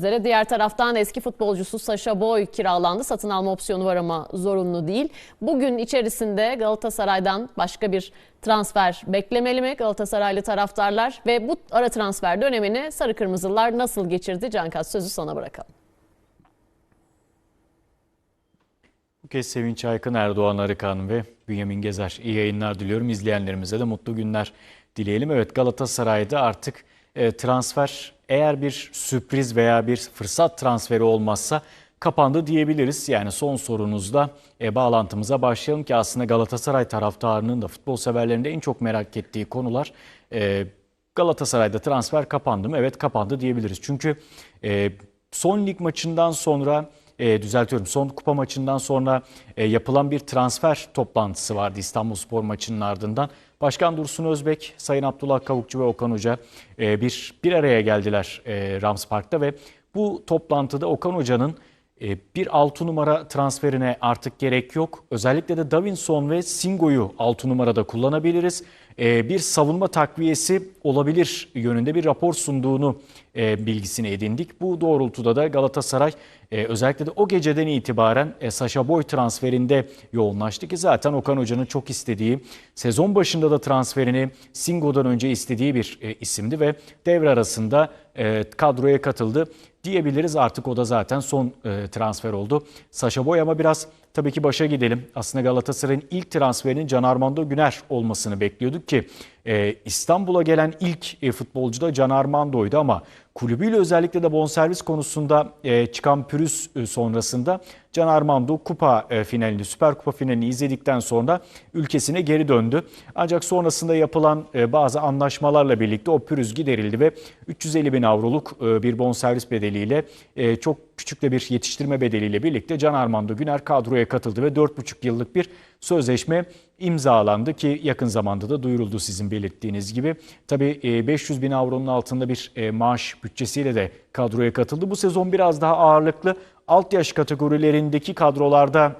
Üzere diğer taraftan eski futbolcusu Saşa Boy kiralandı. Satın alma opsiyonu var ama zorunlu değil. Bugün içerisinde Galatasaray'dan başka bir transfer beklemeli mi Galatasaraylı taraftarlar? Ve bu ara transfer dönemini Sarı Kırmızılar nasıl geçirdi? Cankat sözü sana bırakalım. Bu kez Sevinç Aykın, Erdoğan Arıkan ve Bünyamin Gezer iyi yayınlar diliyorum. İzleyenlerimize de mutlu günler dileyelim. Evet Galatasaray'da artık e, transfer eğer bir sürpriz veya bir fırsat transferi olmazsa kapandı diyebiliriz. Yani son sorunuzla e, bağlantımıza başlayalım ki aslında Galatasaray taraftarının da futbol severlerinin de en çok merak ettiği konular e, Galatasaray'da transfer kapandı mı? Evet kapandı diyebiliriz. Çünkü e, son lig maçından sonra e, düzeltiyorum son kupa maçından sonra e, yapılan bir transfer toplantısı vardı İstanbulspor maçının ardından. Başkan Dursun Özbek, Sayın Abdullah Kavukçu ve Okan Hoca e, bir bir araya geldiler e, Rams Park'ta ve bu toplantıda Okan Hoca'nın e, bir 6 numara transferine artık gerek yok. Özellikle de Davinson ve Singo'yu 6 numarada kullanabiliriz. E, bir savunma takviyesi olabilir yönünde bir rapor sunduğunu e, bilgisini edindik. Bu doğrultuda da Galatasaray e, özellikle de o geceden itibaren e, Sasha Boy transferinde yoğunlaştı ki zaten Okan Hoca'nın çok istediği, sezon başında da transferini Singo'dan önce istediği bir isimdi ve devre arasında kadroya katıldı diyebiliriz. Artık o da zaten son e, transfer oldu. Sasha Boy ama biraz tabii ki başa gidelim. Aslında Galatasaray'ın ilk transferinin Can Armando Güner olmasını bekliyorduk ki e, İstanbul'a gelen ilk e, futbolcu da Can Armando'ydu ama kulübüyle özellikle de bonservis konusunda e, çıkan pürüz e, sonrasında Can Armando kupa e, finalini, Süper Kupa finalini izledikten sonra ülkesine geri döndü. Ancak sonrasında yapılan e, bazı anlaşmalarla birlikte o pürüz giderildi ve 350 bin avroluk e, bir bonservis bedeliyle çok küçük de bir yetiştirme bedeliyle birlikte Can Armando Güner kadroya katıldı ve 4,5 yıllık bir sözleşme imzalandı ki yakın zamanda da duyuruldu sizin belirttiğiniz gibi. Tabii e, 500 bin avronun altında bir maaş bütçesiyle de kadroya katıldı. Bu sezon biraz daha ağırlıklı alt yaş kategorilerindeki kadrolarda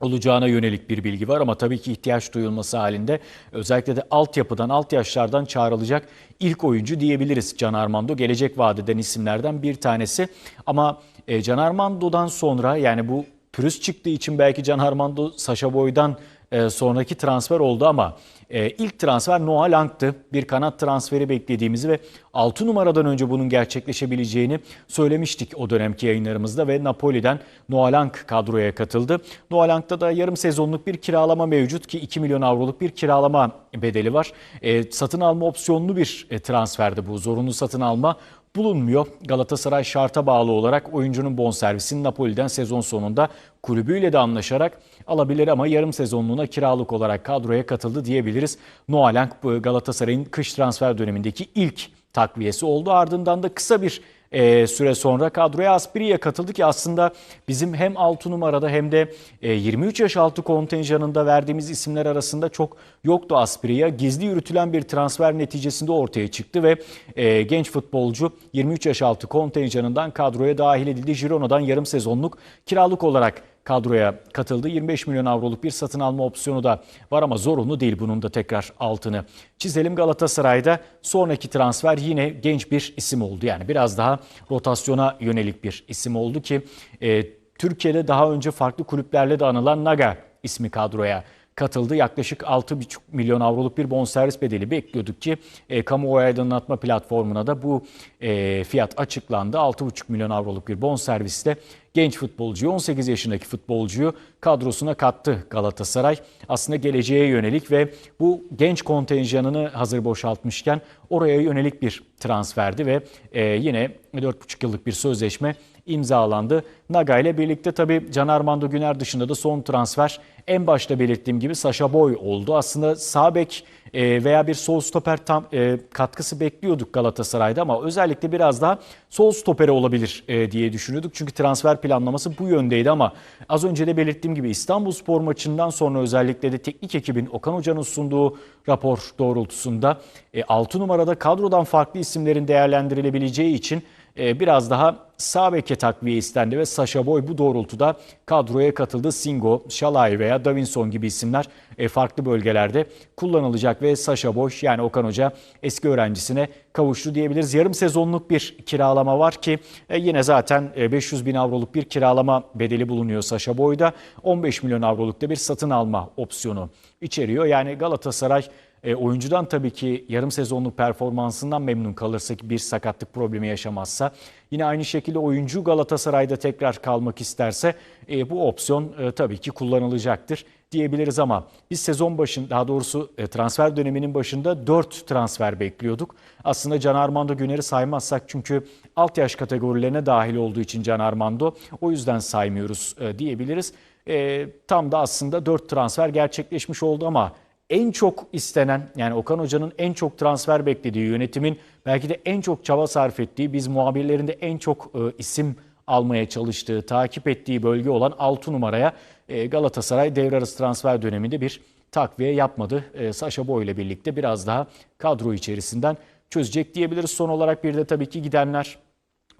olacağına yönelik bir bilgi var ama tabii ki ihtiyaç duyulması halinde özellikle de altyapıdan, alt yaşlardan çağrılacak ilk oyuncu diyebiliriz. Can Armando gelecek vadeden isimlerden bir tanesi ama e, Can Armando'dan sonra yani bu pürüz çıktığı için belki Can Armando Sasha Boy'dan e, sonraki transfer oldu ama e, ilk transfer Noah Lang'tı. Bir kanat transferi beklediğimizi ve 6 numaradan önce bunun gerçekleşebileceğini söylemiştik o dönemki yayınlarımızda ve Napoli'den Noah Lang kadroya katıldı. Noah Lang'da da yarım sezonluk bir kiralama mevcut ki 2 milyon avroluk bir kiralama bedeli var. E, satın alma opsiyonlu bir e, transferdi bu. Zorunlu satın alma bulunmuyor. Galatasaray şarta bağlı olarak oyuncunun bonservisini Napoli'den sezon sonunda kulübüyle de anlaşarak alabilir ama yarım sezonluğuna kiralık olarak kadroya katıldı diyebiliriz. Noah Lang Galatasaray'ın kış transfer dönemindeki ilk takviyesi oldu. Ardından da kısa bir e, süre sonra kadroya Aspiri'ye katıldı ki aslında bizim hem 6 numarada hem de e, 23 yaş altı kontenjanında verdiğimiz isimler arasında çok yoktu Aspiri'ye. Gizli yürütülen bir transfer neticesinde ortaya çıktı ve e, genç futbolcu 23 yaş altı kontenjanından kadroya dahil edildi. Girona'dan yarım sezonluk kiralık olarak kadroya katıldı. 25 milyon avroluk bir satın alma opsiyonu da var ama zorunlu değil bunun da tekrar altını. Çizelim Galatasaray'da sonraki transfer yine genç bir isim oldu. Yani biraz daha rotasyona yönelik bir isim oldu ki e, Türkiye'de daha önce farklı kulüplerle de anılan Naga ismi kadroya katıldı. Yaklaşık 6,5 milyon avroluk bir bonservis bedeli bekliyorduk ki e, kamuoyu aydınlatma platformuna da bu e, fiyat açıklandı. 6,5 milyon avroluk bir bonservisle genç futbolcuyu 18 yaşındaki futbolcuyu kadrosuna kattı Galatasaray. Aslında geleceğe yönelik ve bu genç kontenjanını hazır boşaltmışken oraya yönelik bir transferdi ve e, yine 4,5 yıllık bir sözleşme imzalandı. Naga ile birlikte tabii Can Armando Güner dışında da son transfer en başta belirttiğim gibi Sasha Boy oldu. Aslında sağ bek e, veya bir sol stoper tam e, katkısı bekliyorduk Galatasaray'da ama özellikle biraz daha sol stopere olabilir e, diye düşünüyorduk. Çünkü transfer planlaması bu yöndeydi ama az önce de belirttiğim gibi İstanbul Spor maçından sonra özellikle de teknik ekibin Okan Hoca'nın sunduğu rapor doğrultusunda 6 numarada kadrodan farklı isimlerin değerlendirilebileceği için biraz daha sağ beke takviye istendi ve Sasha Boy bu doğrultuda kadroya katıldı. Singo, Şalay veya Davinson gibi isimler e, farklı bölgelerde kullanılacak ve Sasha Boy yani Okan Hoca eski öğrencisine kavuştu diyebiliriz. Yarım sezonluk bir kiralama var ki e, yine zaten e, 500 bin avroluk bir kiralama bedeli bulunuyor Sasha Boy'da. 15 milyon avroluk da bir satın alma opsiyonu içeriyor. Yani Galatasaray e, oyuncudan tabii ki yarım sezonluk performansından memnun kalırsa bir sakatlık problemi yaşamazsa yine aynı şekilde oyuncu Galatasaray'da tekrar kalmak isterse e, bu opsiyon e, tabii ki kullanılacaktır diyebiliriz ama biz sezon başında daha doğrusu e, transfer döneminin başında 4 transfer bekliyorduk. Aslında Can Armando Güner'i saymazsak çünkü alt yaş kategorilerine dahil olduğu için Can Armando o yüzden saymıyoruz e, diyebiliriz. E, tam da aslında 4 transfer gerçekleşmiş oldu ama en çok istenen yani Okan Hoca'nın en çok transfer beklediği yönetimin belki de en çok çaba sarf ettiği biz muhabirlerinde en çok e, isim almaya çalıştığı, takip ettiği bölge olan 6 numaraya e, Galatasaray devre arası transfer döneminde bir takviye yapmadı. E, Saşa Boy ile birlikte biraz daha kadro içerisinden çözecek diyebiliriz. Son olarak bir de tabii ki gidenler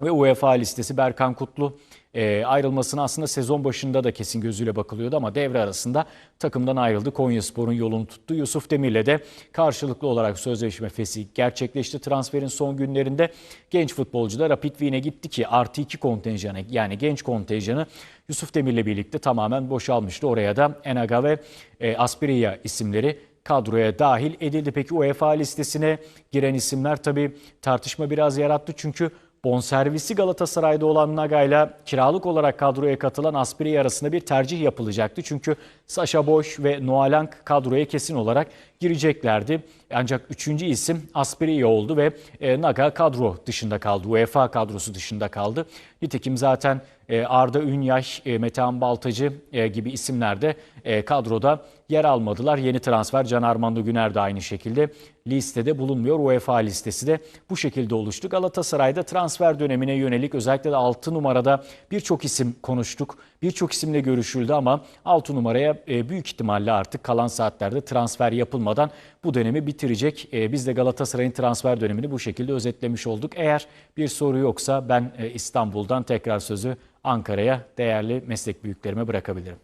ve UEFA listesi Berkan Kutlu e, ayrılmasına aslında sezon başında da kesin gözüyle bakılıyordu ama devre arasında takımdan ayrıldı. Konyaspor'un yolunu tuttu. Yusuf Demir'le de karşılıklı olarak sözleşme fesi gerçekleşti. Transferin son günlerinde genç futbolcu da Rapid Wien'e gitti ki artı iki kontenjanı yani genç kontenjanı Yusuf Demir'le birlikte tamamen boşalmıştı. Oraya da Enaga ve e, Aspirilla isimleri kadroya dahil edildi. Peki UEFA listesine giren isimler tabii tartışma biraz yarattı çünkü bonservisi Galatasaray'da olan Naga ile kiralık olarak kadroya katılan Aspiri arasında bir tercih yapılacaktı. Çünkü Sasha Boy ve Noalang kadroya kesin olarak gireceklerdi. Ancak üçüncü isim Aspiri oldu ve e, Naga kadro dışında kaldı. UEFA kadrosu dışında kaldı. Nitekim zaten e, Arda Ünyay, e, Metehan Baltacı gibi isimler de kadroda yer almadılar. Yeni transfer Can Armando Güner de aynı şekilde listede bulunmuyor. UEFA listesi de bu şekilde oluştu. Galatasaray'da transfer dönemine yönelik özellikle de 6 numarada birçok isim konuştuk. Birçok isimle görüşüldü ama 6 numaraya büyük ihtimalle artık kalan saatlerde transfer yapılmadan bu dönemi bitirecek. E, Biz de Galatasaray'ın transfer dönemini bu şekilde özetlemiş olduk. Eğer bir soru yoksa ben e, İstanbul'dan tekrar sözü Ankara'ya değerli meslek büyüklerime bırakabilirim.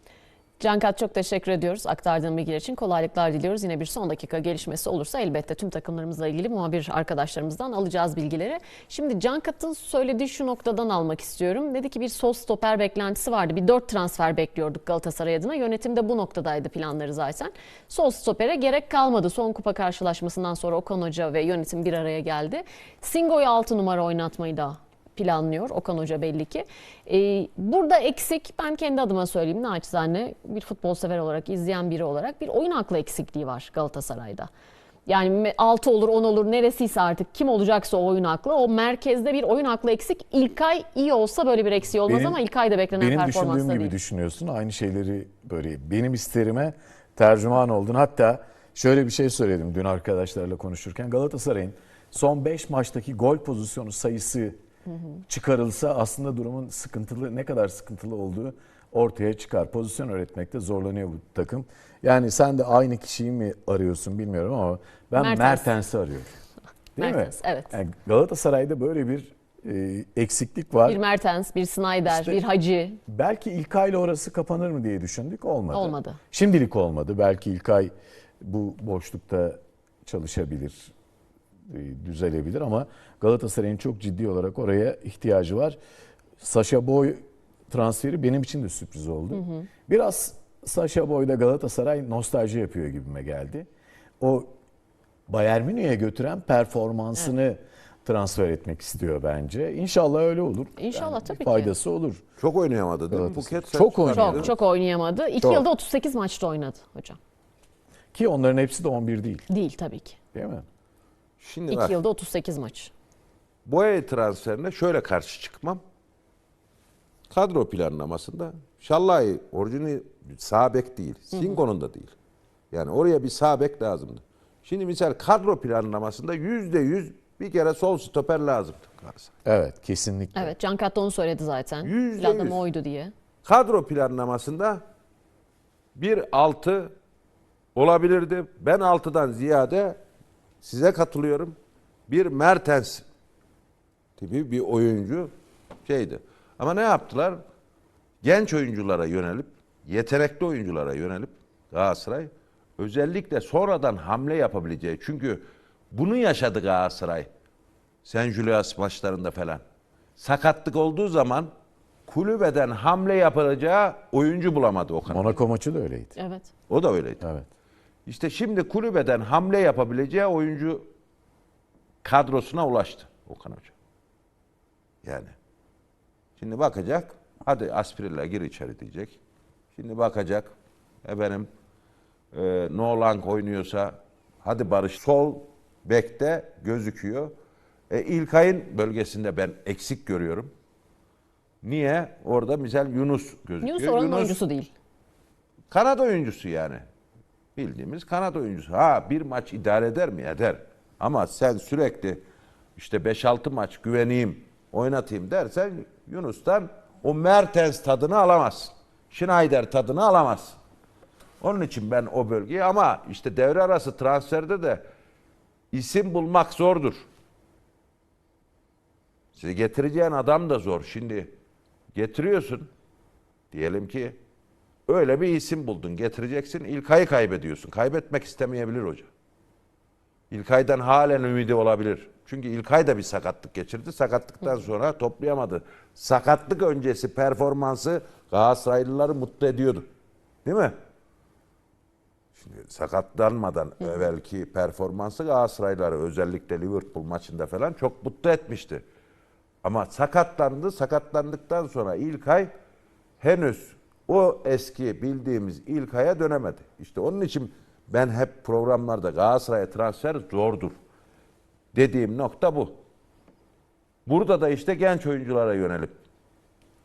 Cankat çok teşekkür ediyoruz aktardığın bilgiler için. Kolaylıklar diliyoruz. Yine bir son dakika gelişmesi olursa elbette tüm takımlarımızla ilgili muhabir arkadaşlarımızdan alacağız bilgileri. Şimdi Cankat'ın söylediği şu noktadan almak istiyorum. Dedi ki bir sol stoper beklentisi vardı. Bir dört transfer bekliyorduk Galatasaray adına. Yönetim de bu noktadaydı planları zaten. Sol stopere gerek kalmadı. Son kupa karşılaşmasından sonra Okan Hoca ve yönetim bir araya geldi. Singo'yu 6 numara oynatmayı da planlıyor Okan Hoca belli ki. Ee, burada eksik ben kendi adıma söyleyeyim naçizane bir futbol sever olarak izleyen biri olarak bir oyun aklı eksikliği var Galatasaray'da. Yani 6 olur 10 olur neresiyse artık kim olacaksa o oyun aklı o merkezde bir oyun aklı eksik. İlkay iyi olsa böyle bir eksiği olmaz Benim- ama İlkay da beklenen Benim performansta düşündüğüm gibi değil. düşünüyorsun. Aynı şeyleri böyle benim isterime tercüman oldun. Hatta şöyle bir şey söyledim dün arkadaşlarla konuşurken. Galatasaray'ın son 5 maçtaki gol pozisyonu sayısı çıkarılsa aslında durumun sıkıntılı ne kadar sıkıntılı olduğu ortaya çıkar. Pozisyon üretmekte zorlanıyor bu takım. Yani sen de aynı kişiyi mi arıyorsun bilmiyorum ama ben Mertens. Mertens'i arıyorum. Değil Mertens, mi? evet. Yani Galatasaray'da böyle bir e, eksiklik var. Bir Mertens, bir Snyder, İşte- bir Hacı. Belki İlkay ile orası kapanır mı diye düşündük. Olmadı. Olmadı. Şimdilik olmadı. Belki İlkay bu boşlukta çalışabilir, düzelebilir ama Galatasaray'ın çok ciddi olarak oraya ihtiyacı var. Saşa Boy transferi benim için de sürpriz oldu. Biraz Saşa Boy'da Galatasaray nostalji yapıyor gibime geldi. O Bayern Münih'e götüren performansını transfer etmek istiyor bence. İnşallah öyle olur. İnşallah, bir tabii ki. Faydası olur. Çok oynayamadı değil mi. Buket? Çok oynadı. Çok çok oynayamadı. İki Çok. yılda 38 maçta oynadı hocam. Ki onların hepsi de 11 değil. Değil tabii ki. Değil mi? Şimdi İki bak yılda 38 maç. Boya transferine şöyle karşı çıkmam. Kadro planlamasında Şallay orijini sağ bek değil. Singo'nun da değil. Yani oraya bir sağ bek lazımdı. Şimdi misal kadro planlamasında yüzde yüz bir kere sol stoper lazımdı. Galatasaray. Evet kesinlikle. Evet Cankat da onu söyledi zaten. Yüzde Planlama yüz. oydu diye. Kadro planlamasında bir altı olabilirdi. Ben altıdan ziyade size katılıyorum. Bir Mertens tipi bir oyuncu şeydi. Ama ne yaptılar? Genç oyunculara yönelip, yetenekli oyunculara yönelip Galatasaray özellikle sonradan hamle yapabileceği. Çünkü bunu yaşadı Galatasaray. Sen Julius maçlarında falan. Sakatlık olduğu zaman kulübeden hamle yapılacağı oyuncu bulamadı Okan. Hoca. Monaco maçı da öyleydi. Evet. O da öyleydi. Evet. İşte şimdi kulübeden hamle yapabileceği oyuncu kadrosuna ulaştı Okan Hoca. Yani. Şimdi bakacak. Hadi Asprilla gir içeri diyecek. Şimdi bakacak. Efendim e, Nolan oynuyorsa hadi Barış sol bekte gözüküyor. E, İlkay'ın bölgesinde ben eksik görüyorum. Niye? Orada misal Yunus gözüküyor. Yunus oranın oyuncusu değil. Kanat oyuncusu yani. Bildiğimiz kanat oyuncusu. Ha bir maç idare eder mi? Eder. Ama sen sürekli işte 5-6 maç güveneyim, oynatayım dersen Yunus'tan o Mertens tadını alamazsın. Schneider tadını alamazsın. Onun için ben o bölgeyi ama işte devre arası transferde de isim bulmak zordur. Size getireceğin adam da zor. Şimdi getiriyorsun. Diyelim ki öyle bir isim buldun getireceksin. İlkay'ı kaybediyorsun. Kaybetmek istemeyebilir hoca. İlkay'dan halen ümidi olabilir. Çünkü İlkay da bir sakatlık geçirdi. Sakatlıktan sonra toplayamadı. Sakatlık öncesi performansı Galatasaraylıları mutlu ediyordu. Değil mi? Şimdi sakatlanmadan evvelki performansı Galatasaraylıları özellikle Liverpool maçında falan çok mutlu etmişti. Ama sakatlandı. Sakatlandıktan sonra İlkay henüz o eski bildiğimiz İlkay'a dönemedi. İşte onun için ben hep programlarda Galatasaray'a transfer zordur. Dediğim nokta bu. Burada da işte genç oyunculara yönelip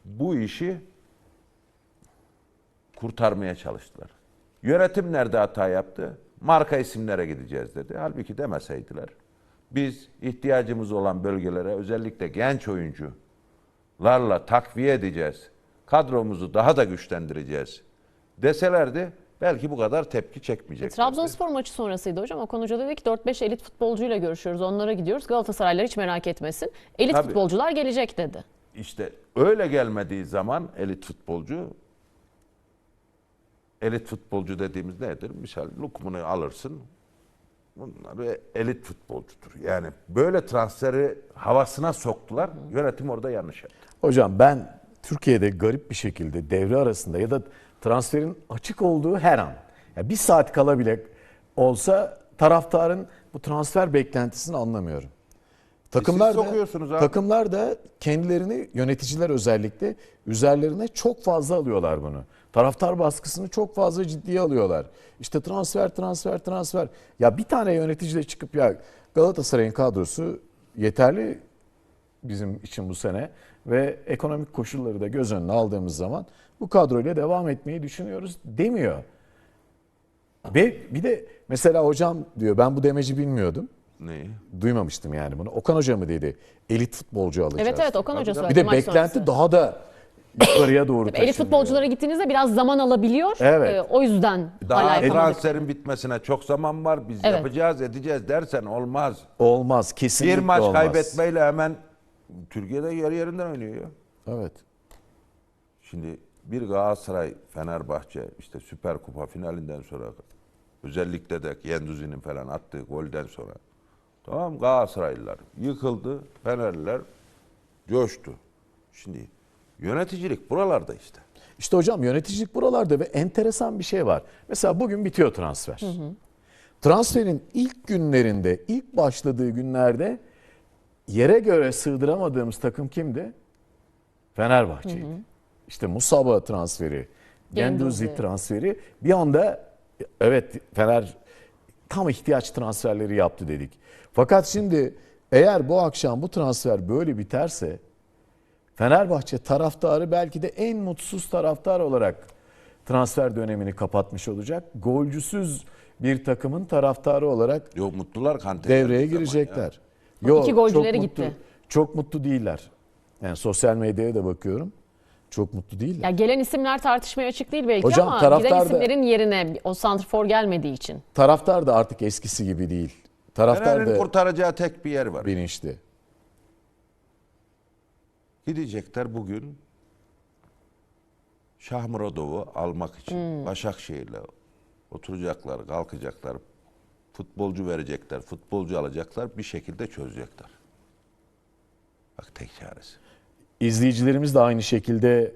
bu işi kurtarmaya çalıştılar. Yönetim nerede hata yaptı? Marka isimlere gideceğiz dedi. Halbuki demeseydiler. Biz ihtiyacımız olan bölgelere özellikle genç oyuncularla takviye edeceğiz. Kadromuzu daha da güçlendireceğiz deselerdi belki bu kadar tepki çekmeyeceklerdi. Trabzonspor maçı sonrasıydı hocam. Okan Hoca dedi ki 4-5 elit futbolcuyla görüşüyoruz. Onlara gidiyoruz. Galatasaraylılar hiç merak etmesin. Elit Tabii. futbolcular gelecek dedi. İşte öyle gelmediği zaman elit futbolcu elit futbolcu dediğimiz nedir? Misal Lukman'ı alırsın. Bunlar elit futbolcudur. Yani böyle transferi havasına soktular. Yönetim orada yanlış yaptı. Hocam ben Türkiye'de garip bir şekilde devre arasında ya da transferin açık olduğu her an ya bir saat kala bile olsa taraftarın bu transfer beklentisini anlamıyorum. Takımlar da, sokuyorsunuz abi. takımlar da kendilerini yöneticiler özellikle üzerlerine çok fazla alıyorlar bunu. Taraftar baskısını çok fazla ciddiye alıyorlar. İşte transfer transfer transfer. Ya bir tane yönetici de çıkıp ya Galatasaray'ın kadrosu yeterli bizim için bu sene ve ekonomik koşulları da göz önüne aldığımız zaman bu kadroyla devam etmeyi düşünüyoruz demiyor. Ve bir de mesela hocam diyor ben bu demeci bilmiyordum. Neyi? Duymamıştım yani bunu. Okan Hoca mı dedi? Elit futbolcu alacağız. Evet evet Okan Hoca söyledi Bir de maç beklenti sonrası. daha da yukarıya doğru Elit futbolculara gittiğinizde biraz zaman alabiliyor. Evet. Ee, o yüzden Daha transferin bitmesine çok zaman var. Biz Evet. yapacağız, edeceğiz dersen olmaz. Olmaz kesinlikle Bir maç olmaz. kaybetmeyle hemen Türkiye'de yer yerinden oynuyor ya. Evet. Şimdi bir Galatasaray, Fenerbahçe işte Süper Kupa finalinden sonra özellikle de Yenduzi'nin falan attığı golden sonra tamam Galatasaraylılar yıkıldı, Fenerliler coştu. Şimdi yöneticilik buralarda işte. İşte hocam yöneticilik buralarda ve enteresan bir şey var. Mesela bugün bitiyor transfer. Transferin ilk günlerinde, ilk başladığı günlerde yere göre sığdıramadığımız takım kimdi? Fenerbahçe'ydi. İşte Musaba transferi, Genduzi transferi bir anda evet Fener tam ihtiyaç transferleri yaptı dedik. Fakat şimdi eğer bu akşam bu transfer böyle biterse Fenerbahçe taraftarı belki de en mutsuz taraftar olarak transfer dönemini kapatmış olacak. Golcüsüz bir takımın taraftarı olarak Yok mutlular Kante. devreye girecekler. O Yok, iki golcüleri çok mutlu- gitti. Çok mutlu değiller. Yani sosyal medyaya da bakıyorum. Çok mutlu değiller. Ya gelen isimler tartışmaya açık değil belki Hocam, ama giden da- isimlerin yerine o santrfor gelmediği için. Taraftar da artık eskisi gibi değil. Taraftar Fener'in da kurtaracağı tek bir yer var. bilinçli. Gidecekler bugün Şahmuradov'u almak için Başakşehir'le oturacaklar, kalkacaklar, futbolcu verecekler, futbolcu alacaklar, bir şekilde çözecekler. Bak tek çaresi. İzleyicilerimiz de aynı şekilde